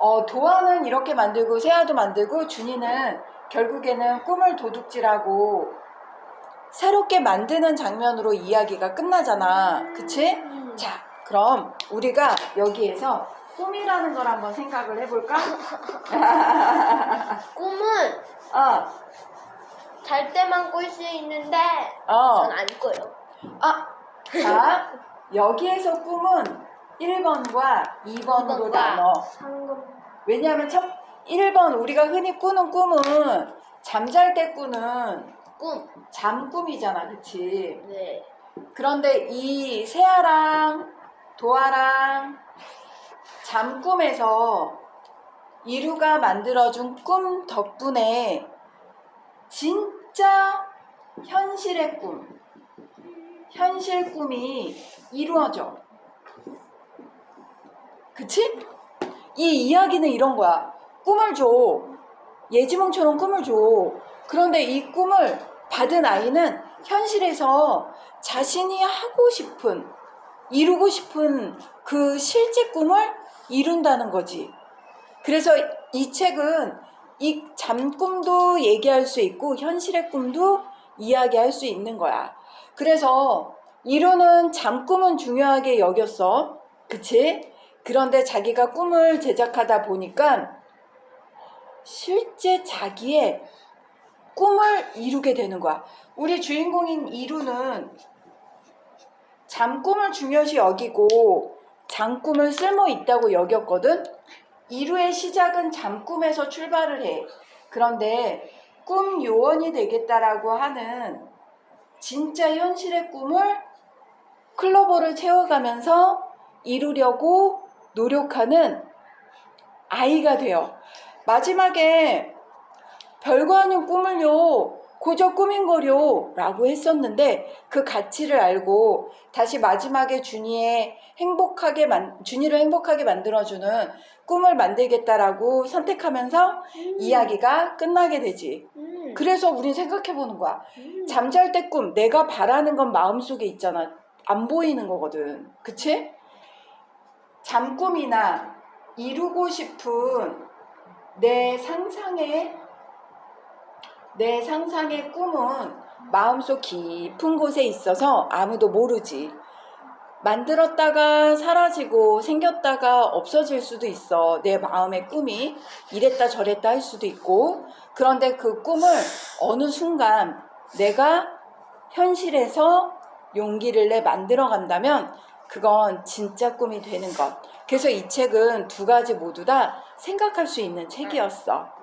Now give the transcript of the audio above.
어, 도화는 이렇게 만들고 세아도 만들고 준이는 결국에는 꿈을 도둑질하고 새롭게 만드는 장면으로 이야기가 끝나잖아. 그치? 음. 자, 그럼 우리가 여기에서 꿈이라는 걸 한번 생각을 해볼까? 꿈은 어, 잘 때만 꿀 수 있는데 어. 전 안 꿔요. 아, 자, 여기에서 꿈은 1번과 2번으로 2번과 나눠. 왜냐하면 첫 1번 우리가 흔히 꾸는 꿈은 잠잘 때 꾸는 꿈. 잠꿈이잖아, 그치? 네. 그런데 이 세아랑 도아랑 잠꿈에서 이루가 만들어준 꿈 덕분에 진짜 현실의 꿈, 현실 꿈이 이루어져. 그치? 이 이야기는 이런 거야. 꿈을 줘. 예지몽처럼 꿈을 줘. 그런데 이 꿈을 받은 아이는 현실에서 자신이 하고 싶은, 이루고 싶은 그 실제 꿈을 이룬다는 거지. 그래서 이 책은 이 잠꿈도 얘기할 수 있고 현실의 꿈도 이야기할 수 있는 거야. 그래서 이루는 잠꿈은 중요하게 여겼어. 그치? 그런데 자기가 꿈을 제작하다 보니까 실제 자기의 꿈을 이루게 되는 거야. 우리 주인공인 이루는 잠꿈을 중요시 여기고 잠꿈을 쓸모 있다고 여겼거든. 이루의 시작은 잠꿈에서 출발을 해. 그런데 꿈 요원이 되겠다라고 하는 진짜 현실의 꿈을 클로버를 채워가면서 이루려고 노력하는 아이가 돼요. 마지막에 별거 아닌 꿈을요, 고저 꿈인 거요, 라고 했었는데 그 가치를 알고 다시 마지막에 준이의 행복하게 만, 준이를 행복하게 만들어주는 꿈을 만들겠다라고 선택하면서 음. 이야기가 끝나게 되지. 음. 그래서 우린 생각해 보는 거야. 음. 잠잘 때 꿈, 내가 바라는 건 마음속에 있잖아. 안 보이는 거거든. 그치? 잠꿈이나 이루고 싶은 내 상상의 내 상상의 꿈은 마음속 깊은 곳에 있어서 아무도 모르지. 만들었다가 사라지고 생겼다가 없어질 수도 있어. 내 마음의 꿈이 이랬다 저랬다 할 수도 있고. 그런데 그 꿈을 어느 순간 내가 현실에서 용기를 내 만들어 간다면 그건 진짜 꿈이 되는 것. 그래서 이 책은 두 가지 모두 다 생각할 수 있는 책이었어.